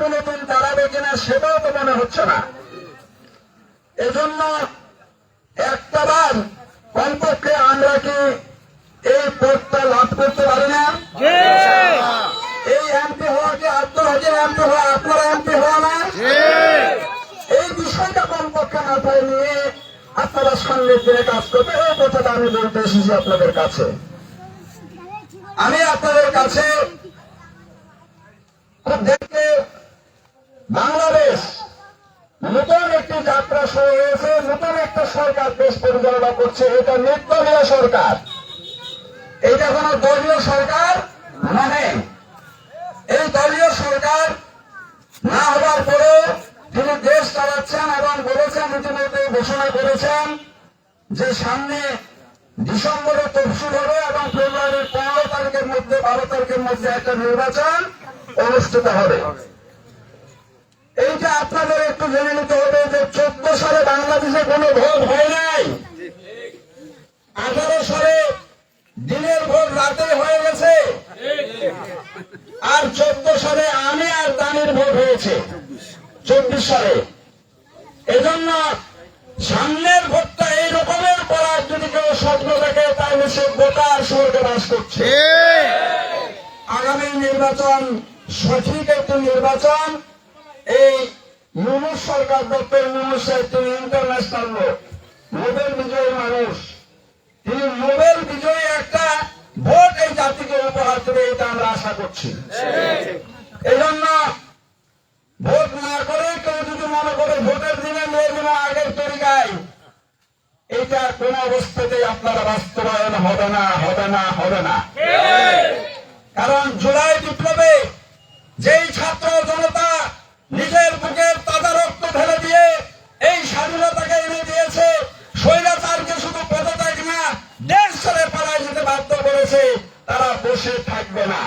কোনোদিন দাঁড়াবে কিনা সেটাও তো মনে হচ্ছে না। এজন্য একটা বার কমপক্ষে আমরা কি এই পদটা লাভ করতে পারি না? এই এমপি হওয়া কি আব্দুল হাজির এমপি হওয়া আপনারা এমপি হওয়া না? এই বিষয়টা কমপক্ষে মাথায় নিয়ে আপনারা সামনের দিনে কাজ করবে এই কথাটা আমি বলতে এসেছি আপনাদের কাছে। আমি আপনাদের কাছে খুব দেখতে বাংলাদেশ নতুন একটি যাত্রা শুরু হয়েছে, নতুন একটা সরকার দেশ পরিচালনা করছে, এটা নির্দলীয় সরকার। এটা কোন দলীয় সরকার নয় এই দলীয় সরকার না হওয়ার পরেও তিনি দেশ চালাচ্ছেন এবং বলেছেন ইতিমধ্যে ঘোষণা করেছেন যে সামনে ডিসেম্বরে তফসিল হবে এবং ফেব্রুয়ারির পনেরো তারিখের মধ্যে, বারো তারিখের মধ্যে একটা নির্বাচন অনুষ্ঠিত হবে। এইটা আপনাদের একটু জেনে নিতে হবে যে চোদ্দ সালে বাংলাদেশে কোনো ভোট হয় নাই। আঠারো সালে দিনের ভোট রাতে হয়ে গেছে। আর চোদ্দ সালে আমি আর দানির ভোট হয়েছে। চব্বিশ সালে। এজন্য সামনের ভোটটা এই রকমের করার যদি কেউ স্বপ্ন থাকে তাহলে সে ভোটার স্বর্গে বাস করছে। আগামী নির্বাচন সঠিক একটি নির্বাচন। এই ইউনুস সরকার ডক্টর ইউনুস সাহেব তিনি ইন্টারন্যাশনাল লোক। নোবেল বিজয়ী মানুষ। তিনি নোবেল বিজয়ী একটা ভোট এই জাতিকে উপহার দেবে এটা আমরা আশা করছি। এই জন্য ভোট না করে কেউ যদি মনে করে ভোটের দিনে নিয়ে আগের তরিকায় এটা কোন অবস্থাতেই আপনারা বাস্তবায়ন হবে না হবে না হবে না। কারণ জুলাই বিপ্লবে যেই ছাত্র জনতা নিজের বুকের তাজা রক্ত ঢেলে দিয়ে এই স্বাধীনতাকে এনে দিয়েছে স্বৈরাচারকে শুধু পদত্যাগ না দেশ ছেড়ে পালায় যেতে বাধ্য করেছে তারা বসে থাকবে না।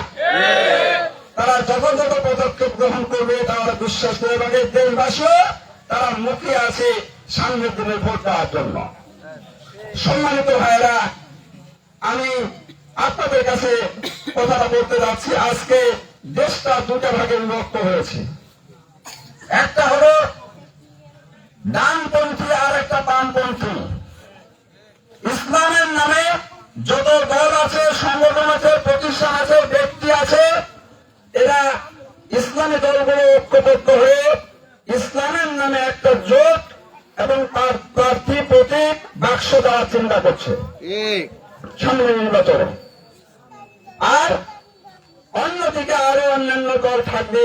তারা যথাযথ পদক্ষেপ গ্রহণ করবে, তারা বিশ্বাস করে এবং এই দেশবাসীও তারা মুখে আছে সামনের দিনে ভোট দেওয়ার জন্য। সম্মানিত ভাইরা আমি আপনাদের কাছে কথাটা বলতে যাচ্ছি। আজকে দেশটা দুটা ভাগে বিভক্ত হয়েছে। একটা হলো ডানপন্থী আর একটা বামপন্থী। ইসলামের নামে যত দল আছে, সংগঠন আছে প্রতিষ্ঠান আছে ব্যক্তি আছে। এরা ইসলামী দলগুলো ঐক্যবদ্ধ হয়ে ইসলামের নামে একটা জোট এবং তার প্রার্থী প্রতীক বাক্স দেওয়ার চিন্তা করছে। সামনে নির্বাচনে। আর অন্যদিকে আরও অন্যান্য দল থাকবে।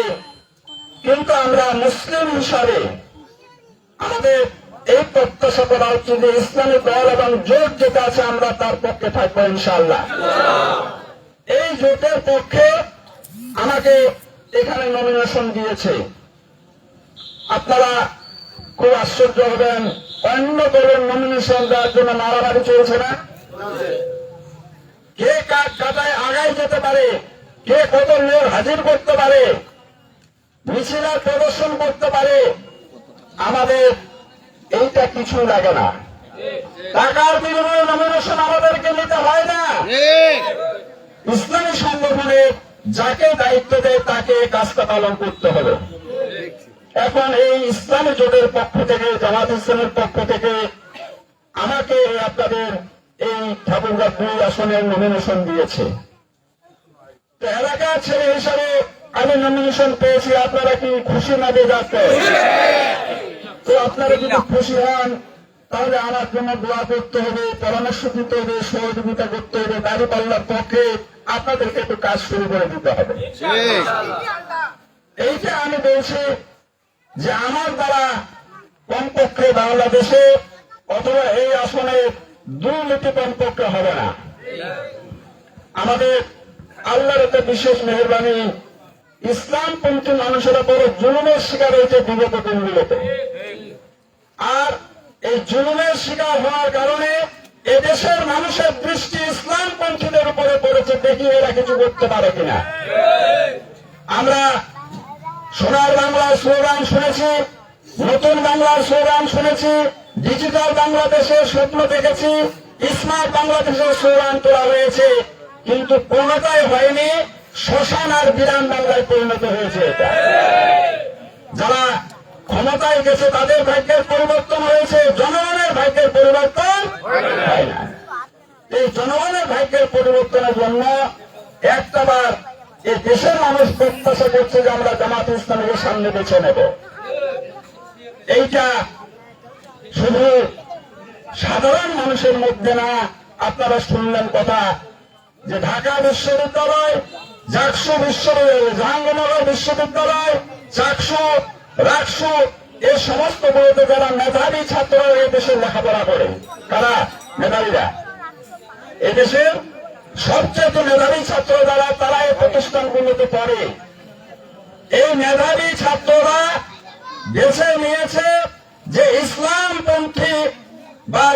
কিন্তু আমরা মুসলিম হিসাবে আমাদের এই প্রত্যাশা করা উচিত যে ইসলামী দল এবং জোট যেটা আছে আমরা তার পক্ষে থাকব ইনশাল্লাহ এই জোটের পক্ষে আমাকে এখানে নমিনেশন দিয়েছে। আপনারা খুব আশ্চর্য হবেন, অন্য দলের নমিনেশন দেওয়ার জন্য মারামারি চলছে না। কে কার কাটায় আগায় যেতে পারে, কে কত লোক হাজির করতে পারে, মিছিলার প্রদর্শন করতে পারে, আমাদের এইটা কিছু লাগে না। টাকার বিনিময়ে নমিনেশন আমাদেরকে নিতে হয় না। ইসলামী সংগঠনে যাকে দায়িত্ব দেয় তাকে কাজটা পালন করতে হবে। এখন এই ইসলামী জোটের পক্ষ থেকে, জামাত ইসলামের পক্ষ থেকে আমাকে আপনাদের এই ঠাকুরগাঁ দুই আসনের নমিনেশন দিয়েছে। এলাকার ছেলে হিসাবে আমি নমিনেশন পেয়েছি, আপনারা কি খুশি না বেজাতে তো আপনারা যদি খুশি হন তাহলে আমার জন্য দোয়া করতে হবে পরামর্শ দিতে হবে সহযোগিতা করতে হবে দাঁড়ি পাল্লার পক্ষে আপনাদেরকে একটু কাজ শুরু করে দিতে হবে। এইটা আমি বলছি যে আমার দ্বারা কমপক্ষে বাংলাদেশে অথবা এই আসনে দুর্নীতি কমপক্ষে হবে না। আমাদের আল্লাহর একটা বিশেষ মেহরবানি ইসলামপন্থী মানুষেরা বড় জুলুমের শিকার হয়েছে বিগত দিনগুলোতে। আর এই জুলুমের শিকার হওয়ার কারণে এদেশের মানুষের দৃষ্টি ইসলামপন্থীদের উপরে পড়েছে দেখি এরা কিছু করতে পারে কিনা। আমরা সোনার বাংলার স্লোগান শুনেছি, নতুন বাংলার স্লোগান শুনেছি, ডিজিটাল বাংলাদেশের স্বপ্ন দেখেছি, স্মার্ট বাংলাদেশের স্লোগান তোলা হয়েছে, কিন্তু কোনটাই হয়নি, শ্মশান আর বিরান বাংলায় পরিণত হয়েছে এটা। ক্ষমতায় গেছে, তাদের ভাগ্যের পরিবর্তন হয়েছে। জনগণের ভাগ্যের পরিবর্তন এই জনগণের ভাগ্যের পরিবর্তনের জন্য একটাবার এই দেশের মানুষ প্রত্যাশা করছে যে আমরা জামাত ইসলামকে সামনে বেছে নেব। এইটা শুধু সাধারণ মানুষের মধ্যে না, আপনারা শুনলেন কথা যে ঢাকা বিশ্ববিদ্যালয়, জাকসু বিশ্ববিদ্যালয়, জাহাঙ্গীরনগর বিশ্ববিদ্যালয় চাকসু রাকসু এই সমস্ত বইতে যারা মেধাবী ছাত্ররা এই দেশে লেখাপড়া করে তারা মেধাবীরা। এদেশের সবচেয়ে মেধাবী ছাত্র যারা, তারা এই প্রতিষ্ঠানগুলোতে পড়ে। এই মেধাবী ছাত্ররা বেছে নিয়েছে যে ইসলাম ইসলামপন্থী বা